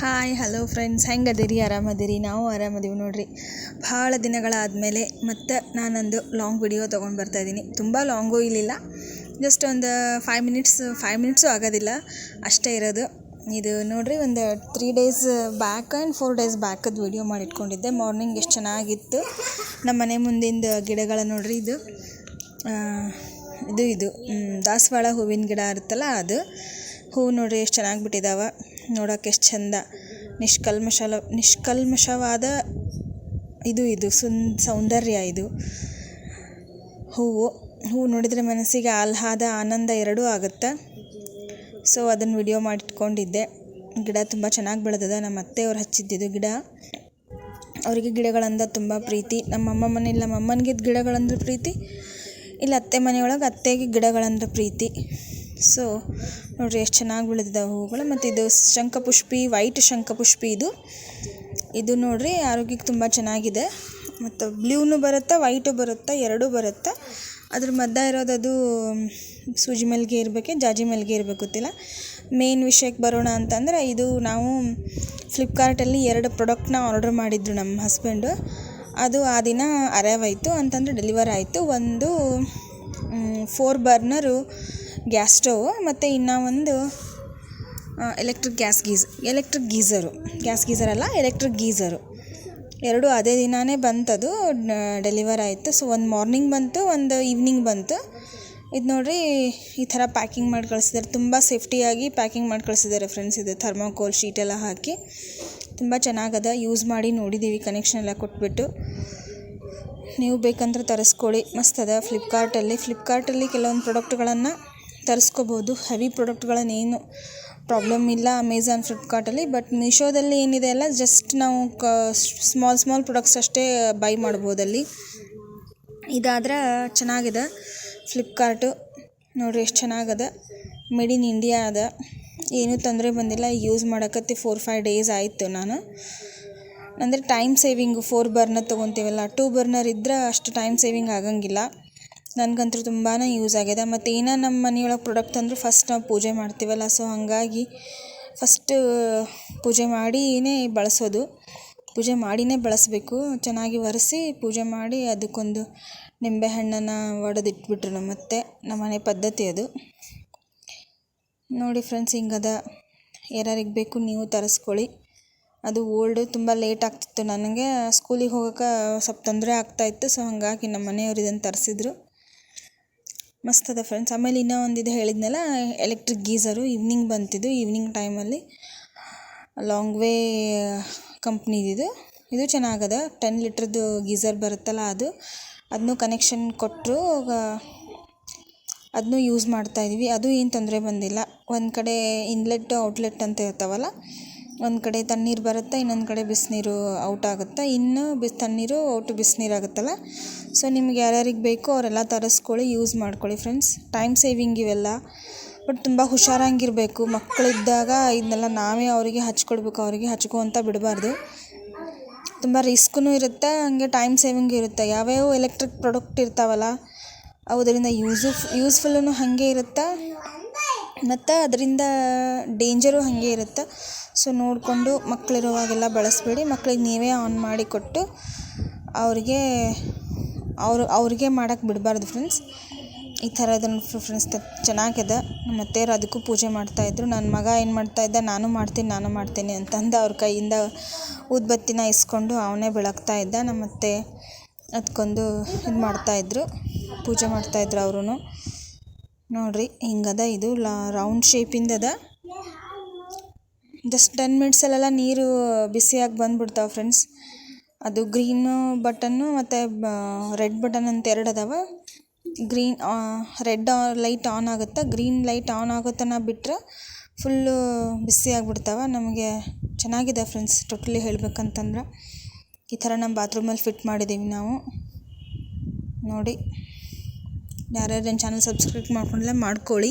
Hi hello friends ಹೆಂಗೆ ಅದೀರಿ ಆರಾಮದಿರಿ? ನಾವು ಆರಾಮದೀವಿ ನೋಡಿರಿ. ಭಾಳ ದಿನಗಳಾದಮೇಲೆ ಮತ್ತೆ ನಾನೊಂದು ಲಾಂಗ್ ವಿಡಿಯೋ ತೊಗೊಂಡು ಬರ್ತಾಯಿದ್ದೀನಿ ತುಂಬ ಲಾಂಗೂ ಇರಲಿಲ್ಲ ಜಸ್ಟ್ ಒಂದು ಫೈವ್ ಮಿನಿಟ್ಸ್ ಫೈವ್ ಮಿನಿಟ್ಸು ಆಗೋದಿಲ್ಲ. ಅಷ್ಟೇ ಇರೋದು. ಇದು ನೋಡಿರಿ, ಒಂದು three days back and four days ಬ್ಯಾಕದ್ದು video ಮಾಡಿಟ್ಕೊಂಡಿದ್ದೆ. ಮಾರ್ನಿಂಗ್ ಎಷ್ಟು ಚೆನ್ನಾಗಿತ್ತು. ನಮ್ಮ ಮನೆ ಮುಂದಿನ ಗಿಡಗಳ ನೋಡಿರಿ, ಇದು ಇದು ಇದು ದಾಸವಾಳ ಹೂವಿನ ಗಿಡ ಇರುತ್ತಲ್ಲ ಅದು. ಹೂವು ನೋಡಿರಿ, ಎಷ್ಟು ಚೆನ್ನಾಗಿ ಬಿಟ್ಟಿದ್ದಾವೆ ನೋಡೋಕೆ ಎಷ್ಟು ಚಂದ. ನಿಷ್ಕಲ್ಮಶಲ, ನಿಷ್ಕಲ್ಮಶವಾದ ಇದು ಇದು, ಸುನ್, ಸೌಂದರ್ಯ ಇದು. ಹೂವು ಹೂವು ನೋಡಿದರೆ ಮನಸ್ಸಿಗೆ ಆಹ್ಲಾದ, ಆನಂದ ಎರಡೂ ಆಗುತ್ತೆ. ಸೊ ಅದನ್ನು ವಿಡಿಯೋ ಮಾಡಿಟ್ಕೊಂಡಿದ್ದೆ. ಗಿಡ ತುಂಬ ಚೆನ್ನಾಗಿ ಬೆಳೆದದ. ನಮ್ಮ ಅತ್ತೆಯವ್ರು ಹಚ್ಚಿದ್ದಿದ್ದು ಗಿಡ. ಅವರಿಗೆ ಗಿಡಗಳಂದ ತುಂಬ ಪ್ರೀತಿ. ನಮ್ಮಮ್ಮ ನಮ್ಮ ಅಮ್ಮನಿಗೆ ಗಿಡಗಳಂದ್ರೆ ಪ್ರೀತಿ, ಇಲ್ಲಿ ಅತ್ತೆ ಮನೆಯೊಳಗೆ ಅತ್ತೆಗೆ ಗಿಡಗಳಂದ್ರೆ ಪ್ರೀತಿ. ಸೊ ನೋಡಿರಿ ಎಷ್ಟು ಚೆನ್ನಾಗಿ ಬೆಳೆದಿದೆ ಹೂವುಗಳು. ಮತ್ತು ಇದು ಶಂಖಪುಷ್ಪಿ ವೈಟ್ ಶಂಖಪುಷ್ಪಿ ಇದು. ಇದು ನೋಡಿರಿ ಆರೋಗ್ಯಕ್ಕೆ ತುಂಬ ಚೆನ್ನಾಗಿದೆ. ಮತ್ತು ಬ್ಲೂನು ಬರುತ್ತೆ ವೈಟು ಬರುತ್ತೆ, ಎರಡೂ ಬರುತ್ತೆ. ಅದ್ರ ಮಧ್ಯ ಇರೋದು ಅದು ಸೂಜಿ ಮಲ್ಲಿಗೆ ಇರಬೇಕೆ, ಜಾಜಿ ಮಲ್ಲಿಗೆ ಇರಬೇಕು ಗೊತ್ತಿಲ್ಲ. ಮೇನ್ ವಿಷಯಕ್ಕೆ ಬರೋಣ ಅಂತಂದರೆ ಇದು ನಾವು ಫ್ಲಿಪ್ಕಾರ್ಟಲ್ಲಿ ಎರಡು ಪ್ರಾಡಕ್ಟ್ನ ಆರ್ಡರ್ ಮಾಡಿದ್ರು ನಮ್ಮ ಹಸ್ಬೆಂಡು ಅದು ಆ ದಿನ ಅರೈವ್ ಆಯಿತು. ಅಂತಂದರೆ ಡೆಲಿವರ್ ಆಯಿತು. ಒಂದು ಫೋರ್ ಬರ್ನರು ಗ್ಯಾಸ್ ಸ್ಟವ್ ಮತ್ತು ಇನ್ನು ಒಂದು ಎಲೆಕ್ಟ್ರಿಕ್ ಗ್ಯಾಸ್ ಗೀಸ್ ಎಲೆಕ್ಟ್ರಿಕ್ ಗೀಝರು ಗ್ಯಾಸ್ ಗೀಝರ್ ಅಲ್ಲ ಎಲೆಕ್ಟ್ರಿಕ್ ಗೀಝರು ಎರಡು ಅದೇ ದಿನವೇ ಬಂತದು ಡೆಲಿವರ್ ಆಯಿತು. ಸೊ ಒಂದು ಮಾರ್ನಿಂಗ್ ಬಂತು, ಒಂದು ಈವ್ನಿಂಗ್ ಬಂತು. ಇದು ನೋಡಿರಿ, ಈ ಥರ ಪ್ಯಾಕಿಂಗ್ ಮಾಡಿ ಕಳಿಸಿದ್ದಾರೆ ತುಂಬ ಸೇಫ್ಟಿಯಾಗಿ ಪ್ಯಾಕಿಂಗ್ ಮಾಡಿ ಕಳಿಸಿದ್ದಾರೆ ಫ್ರೆಂಡ್ಸ್ ಇದು ಥರ್ಮಾಕೋಲ್ ಎಲ್ಲ ಹಾಕಿ. ತುಂಬ ಚೆನ್ನಾಗದ ಯೂಸ್ ಮಾಡಿ ನೋಡಿದ್ದೀವಿ ಕನೆಕ್ಷನ್ ಎಲ್ಲ ಕೊಟ್ಬಿಟ್ಟು. ನೀವು ಬೇಕಂದ್ರೆ ತರಿಸ್ಕೊಳ್ಳಿ. ಮಸ್ತದ ಫ್ಲಿಪ್ಕಾರ್ಟಲ್ಲಿ ಫ್ಲಿಪ್ಕಾರ್ಟಲ್ಲಿ ಕೆಲವೊಂದು ಪ್ರಾಡಕ್ಟ್ಗಳನ್ನು ತರಿಸ್ಕೋಬೋದು. ಹೆವಿ ಪ್ರಾಡಕ್ಟ್ಗಳನ್ನೇನು ಪ್ರಾಬ್ಲಮ್ ಇಲ್ಲ ಅಮೆಝಾನ್ ಫ್ಲಿಪ್ಕಾರ್ಟಲ್ಲಿ ಬಟ್ ಮೀಶೋದಲ್ಲಿ ಏನಿದೆ ಅಲ್ಲ ಜಸ್ಟ್ ನಾವು ಕ ಸ್ಮಾಲ್ ಸ್ಮಾಲ್ ಪ್ರಾಡಕ್ಟ್ಸ್ ಅಷ್ಟೇ ಬೈ ಮಾಡ್ಬೋದಲ್ಲಿ. ಇದಾದ್ರೆ ಚೆನ್ನಾಗಿದೆ. ಫ್ಲಿಪ್ಕಾರ್ಟು ನೋಡಿರಿ ಎಷ್ಟು ಚೆನ್ನಾಗಿದೆ. ಮೇಡ್ ಇನ್ ಇಂಡಿಯಾ ಅದ. ಏನೂ ತೊಂದರೆ ಬಂದಿಲ್ಲ. ಯೂಸ್ ಮಾಡಕತ್ತಿ ಫೋರ್ ಫೈವ್ ಡೇಸ್ ಆಯಿತು ನಾನು. ಅಂದರೆ ಟೈಮ್ ಸೇವಿಂಗು ಫೋರ್ ಬರ್ನರ್ ತೊಗೊತೀವಲ್ಲ ಟೂ ಬರ್ನರ್ ಇದ್ರೆ ಅಷ್ಟು ಟೈಮ್ ಸೇವಿಂಗ್ ಆಗಂಗಿಲ್ಲ. ನನಗಂತೂ ತುಂಬಾ ಯೂಸ್ ಆಗ್ಯದ ಮತ್ತು ಏನೋ ನಮ್ಮ ಮನೆಯೊಳಗೆ ಪ್ರಾಡಕ್ಟ್ ಅಂದ್ರೆ ಫಸ್ಟ್ ನಾವು ಪೂಜೆ ಮಾಡ್ತೀವಲ್ಲ ಸೊ ಹಾಗಾಗಿ ಫಸ್ಟ್ ಪೂಜೆ ಮಾಡಿಯೇ ಬಳಸೋದು. ಪೂಜೆ ಮಾಡಿನೇ ಬಳಸಬೇಕು. ಚೆನ್ನಾಗಿ ಒರೆಸಿ ಪೂಜೆ ಮಾಡಿ ಅದಕ್ಕೊಂದು ನಿಂಬೆಹಣ್ಣನ್ನು ಒಡೆದಿಟ್ಬಿಟ್ರು ನಮ್ಮ ಮತ್ತೆ ನಮ್ಮ ಮನೆ ಪದ್ಧತಿ ಅದು. ನೋಡಿ ಫ್ರೆಂಡ್ಸ್ ಹಿಂಗದ ಯಾರ್ಯಾರಿಗೆ ಬೇಕು ನೀವು ತರಿಸ್ಕೊಳ್ಳಿ. ಅದು ಓಲ್ಡು ತುಂಬ ಲೇಟ್ ಆಗ್ತಿತ್ತು. ನನಗೆ ಸ್ಕೂಲಿಗೆ ಹೋಗೋಕೆ ಸ್ವಲ್ಪ ತೊಂದರೆ ಆಗ್ತಾಯಿತ್ತು ಸೊ ಹಾಗಾಗಿ ನಮ್ಮ ಮನೆಯವ್ರು ಇದನ್ನು ತರಿಸಿದ್ರು. ಮಸ್ತ್ ಅದ ಫ್ರೆಂಡ್ಸ್ ಆಮೇಲೆ ಇನ್ನೂ ಒಂದು ಇದು ಹೇಳಿದ್ನಲ್ಲ ಎಲೆಕ್ಟ್ರಿಕ್ ಗೀಝರು ಈವ್ನಿಂಗ್ ಬಂತಿದ್ದು ಈವ್ನಿಂಗ್ ಟೈಮಲ್ಲಿ ಲಾಂಗ್ ವೇ ಕಂಪ್ನಿದಿದು ಇದು. ಚೆನ್ನಾಗದ. ಟೆನ್ ಲೀಟ್ರದ್ದು ಗೀಝರ್ ಬರುತ್ತಲ್ಲ ಅದು. ಅದನ್ನೂ ಕನೆಕ್ಷನ್ ಕೊಟ್ಟರು ಅದನ್ನೂ ಯೂಸ್ ಮಾಡ್ತಾಯಿದ್ವಿ ಅದು ಏನು ತೊಂದರೆ ಬಂದಿಲ್ಲ. ಒಂದು ಕಡೆ ಇನ್ಲೆಟ್ ಔಟ್ಲೆಟ್ ಅಂತ ಇರ್ತಾವಲ್ಲ ಒಂದು ಕಡೆ ತಣ್ಣೀರು ಬರುತ್ತೆ, ಇನ್ನೊಂದು ಕಡೆ ಬಿಸಿನೀರು ಔಟ್ ಆಗುತ್ತೆ. ಇನ್ನು ಬಿಸಿ, ತಣ್ಣೀರು ಔಟ್ ಬಿಸಿನೀರು ಆಗುತ್ತಲ್ಲ? ಸೊ ನಿಮ್ಗೆ ಯಾರ್ಯಾರಿಗೆ ಬೇಕೋ ಅವರೆಲ್ಲ ತರಿಸ್ಕೊಳ್ಳಿ ಯೂಸ್ ಮಾಡ್ಕೊಳ್ಳಿ ಫ್ರೆಂಡ್ಸ್ ಟೈಮ್ ಸೇವಿಂಗ್ ಇವೆಲ್ಲ. ಬಟ್ ತುಂಬ ಹುಷಾರಾಗಿರಬೇಕು. ಮಕ್ಕಳಿದ್ದಾಗ ಇದನ್ನೆಲ್ಲ ನಾವೇ ಅವರಿಗೆ ಹಚ್ಕೊಡ್ಬೇಕು, ಅವರಿಗೆ ಹಚ್ಕೊ ಅಂತ ಬಿಡಬಾರ್ದು. ತುಂಬ ರಿಸ್ಕೂ ಇರುತ್ತೆ, ಹಂಗೆ ಟೈಮ್ ಸೇವಿಂಗ್ ಇರುತ್ತೆ. ಯಾವ್ಯಾವ ಎಲೆಕ್ಟ್ರಿಕ್ ಪ್ರಾಡಕ್ಟ್ ಇರ್ತಾವಲ್ಲ ಅದರಿಂದ ಯೂಸು ಯೂಸ್ಫುಲ್ಲೂ ಹಾಗೆ ಇರುತ್ತೆ? ಮತ್ತು ಅದರಿಂದ ಡೇಂಜರು ಹಾಗೆ ಇರುತ್ತೆ. ಸೊ ನೋಡಿಕೊಂಡು ಮಕ್ಕಳಿರುವಾಗೆಲ್ಲ ಬಳಸಬೇಡಿ. ಮಕ್ಳಿಗೆ ನೀವೇ ಆನ್ ಮಾಡಿ ಕೊಟ್ಟು ಅವ್ರಿಗೆ, ಅವರು, ಅವ್ರಿಗೆ ಮಾಡಕ್ಕೆ ಬಿಡಬಾರ್ದು ಫ್ರೆಂಡ್ಸ್ ಈ ಥರ ಇದನ್ನು ಫ್ರೆಂಡ್ಸ್ ಚೆನ್ನಾಗಿದೆ ನಮ್ಮ ಅತ್ತೆಯರು ಅದಕ್ಕೂ ಪೂಜೆ ಮಾಡ್ತಾಯಿದ್ರು ನನ್ನ ಮಗ ಏನು ಮಾಡ್ತಾಯಿದ್ದ ನಾನು ಮಾಡ್ತೀನಿ ನಾನು ಮಾಡ್ತೀನಿ ಅಂತಂದು ಅವ್ರ ಕೈಯಿಂದ ಉದ್ಬತ್ತಿನ ಇಸ್ಕೊಂಡು ಅವನೇ ಬೆಳಗ್ತಾ ಇದ್ದ. ನಮ್ಮ ಅತ್ತೆ ಅದಕ್ಕೊಂದು ಇದು ಮಾಡ್ತಾಯಿದ್ರು ಪೂಜೆ ಮಾಡ್ತಾಯಿದ್ರು ಅವರು ನೋಡಿರಿ, ಹಿಂಗದ ಇದು ಲಾ ರೌಂಡ್ ಶೇಪಿಂದದ ಜಸ್ಟ್ ಟೆನ್ ಮಿನಿಟ್ಸಲ್ಲೆಲ್ಲ ನೀರು ಬಿಸಿಯಾಗಿ ಬಂದುಬಿಡ್ತಾವೆ ಫ್ರೆಂಡ್ಸ್ ಅದು ಗ್ರೀನು ಬಟನ್ನು ಮತ್ತು ರೆಡ್ ಬಟನ್ ಅಂತ ಎರಡು ಅದಾವ. ಗ್ರೀನ್ ರೆಡ್ ಲೈಟ್ ಆನ್ ಆಗುತ್ತೆ? ಗ್ರೀನ್ ಲೈಟ್ ಆನ್ ಆಗುತ್ತೆ ನಾ ಬಿಟ್ಟರೆ ಫುಲ್ಲು ಬಿಸಿ ಆಗಿಬಿಡ್ತಾವೆ. ನಮಗೆ ಚೆನ್ನಾಗಿದೆ ಫ್ರೆಂಡ್ಸ್ ಟೋಟಲಿ ಹೇಳ್ಬೇಕಂತಂದ್ರೆ. ಈ ಥರ ನಮ್ಮ ಬಾತ್ರೂಮಲ್ಲಿ ಫಿಟ್ ಮಾಡಿದ್ದೀವಿ ನಾವು. ನೋಡಿ. ಯಾರ್ಯಾರು ನನ್ನ ಚಾನಲ್ ಸಬ್ಸ್ಕ್ರೈಬ್ ಮಾಡ್ಕೊಂಡಿಲ್ಲ ಮಾಡ್ಕೊಳ್ಳಿ.